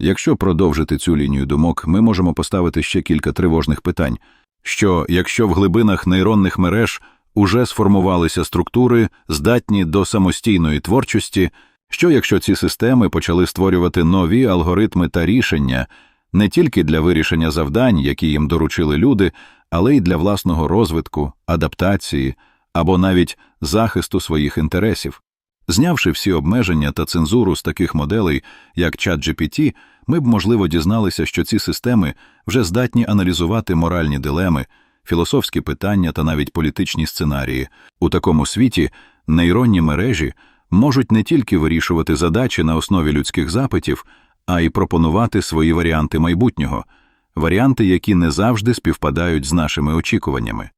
Якщо продовжити цю лінію думок, ми можемо поставити ще кілька тривожних питань. Що, якщо в глибинах нейронних мереж уже сформувалися структури, здатні до самостійної творчості, що якщо ці системи почали створювати нові алгоритми та рішення не тільки для вирішення завдань, які їм доручили люди, але й для власного розвитку, адаптації або навіть захисту своїх інтересів? Знявши всі обмеження та цензуру з таких моделей, як ChatGPT, ми б, можливо, дізналися, що ці системи вже здатні аналізувати моральні дилеми, філософські питання та навіть політичні сценарії. У такому світі нейронні мережі можуть не тільки вирішувати задачі на основі людських запитів, а й пропонувати свої варіанти майбутнього, варіанти, які не завжди співпадають з нашими очікуваннями.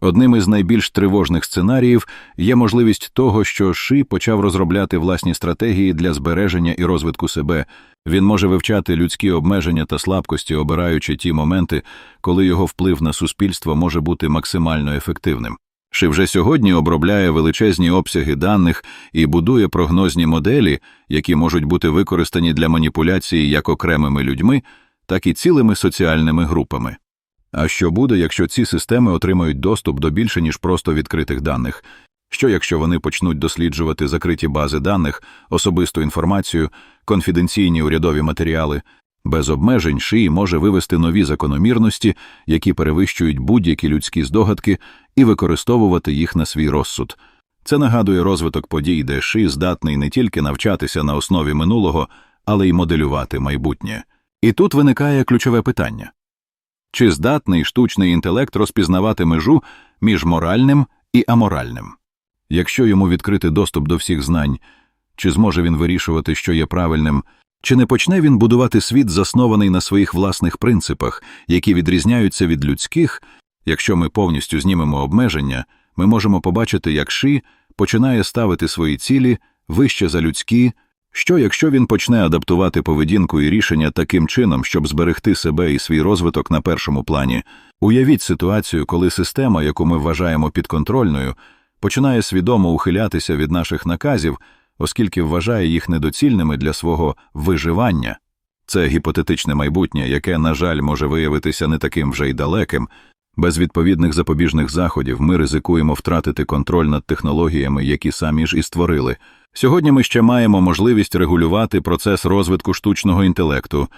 Одним із найбільш тривожних сценаріїв є можливість того, що Ши почав розробляти власні стратегії для збереження і розвитку себе. Він може вивчати людські обмеження та слабкості, обираючи ті моменти, коли його вплив на суспільство може бути максимально ефективним. Ши вже сьогодні обробляє величезні обсяги даних і будує прогнозні моделі, які можуть бути використані для маніпуляції як окремими людьми, так і цілими соціальними групами. А що буде, якщо ці системи отримають доступ до більше, ніж просто відкритих даних? Що якщо вони почнуть досліджувати закриті бази даних, особисту інформацію, конфіденційні урядові матеріали? Без обмежень ШИІ може вивести нові закономірності, які перевищують будь-які людські здогадки, і використовувати їх на свій розсуд. Це нагадує розвиток подій, де ШИ здатний не тільки навчатися на основі минулого, але й моделювати майбутнє. І тут виникає ключове питання. Чи здатний штучний інтелект розпізнавати межу між моральним і аморальним? Якщо йому відкрити доступ до всіх знань, чи зможе він вирішувати, що є правильним, чи не почне він будувати світ, заснований на своїх власних принципах, які відрізняються від людських, якщо ми повністю знімемо обмеження, ми можемо побачити, як Ши починає ставити свої цілі вище за людські, що якщо він почне адаптувати поведінку і рішення таким чином, щоб зберегти себе і свій розвиток на першому плані, уявіть ситуацію, коли система, яку ми вважаємо підконтрольною, починає свідомо ухилятися від наших наказів, оскільки вважає їх недоцільними для свого виживання. Це гіпотетичне майбутнє, яке, на жаль, може виявитися не таким вже й далеким. Без відповідних запобіжних заходів ми ризикуємо втратити контроль над технологіями, які самі ж і створили. Сьогодні ми ще маємо можливість регулювати процес розвитку штучного інтелекту.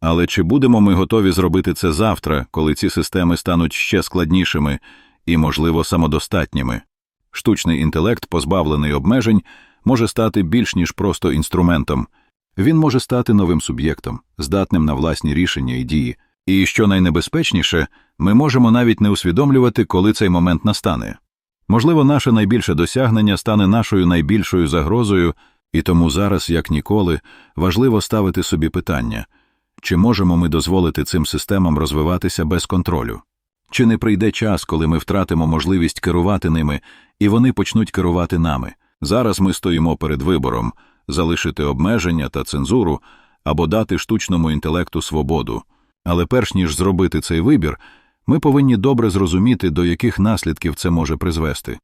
Але чи будемо ми готові зробити це завтра, коли ці системи стануть ще складнішими і, можливо, самодостатніми? Штучний інтелект, позбавлений обмежень, може стати більш ніж просто інструментом. Він може стати новим суб'єктом, здатним на власні рішення і дії. І, що найнебезпечніше, ми можемо навіть не усвідомлювати, коли цей момент настане. Можливо, наше найбільше досягнення стане нашою найбільшою загрозою, і тому зараз, як ніколи, важливо ставити собі питання чи можемо ми дозволити цим системам розвиватися без контролю? Чи не прийде час, коли ми втратимо можливість керувати ними, і вони почнуть керувати нами? Зараз ми стоїмо перед вибором залишити обмеження та цензуру або дати штучному інтелекту свободу. Але перш ніж зробити цей вибір, ми повинні добре зрозуміти, до яких наслідків це може призвести.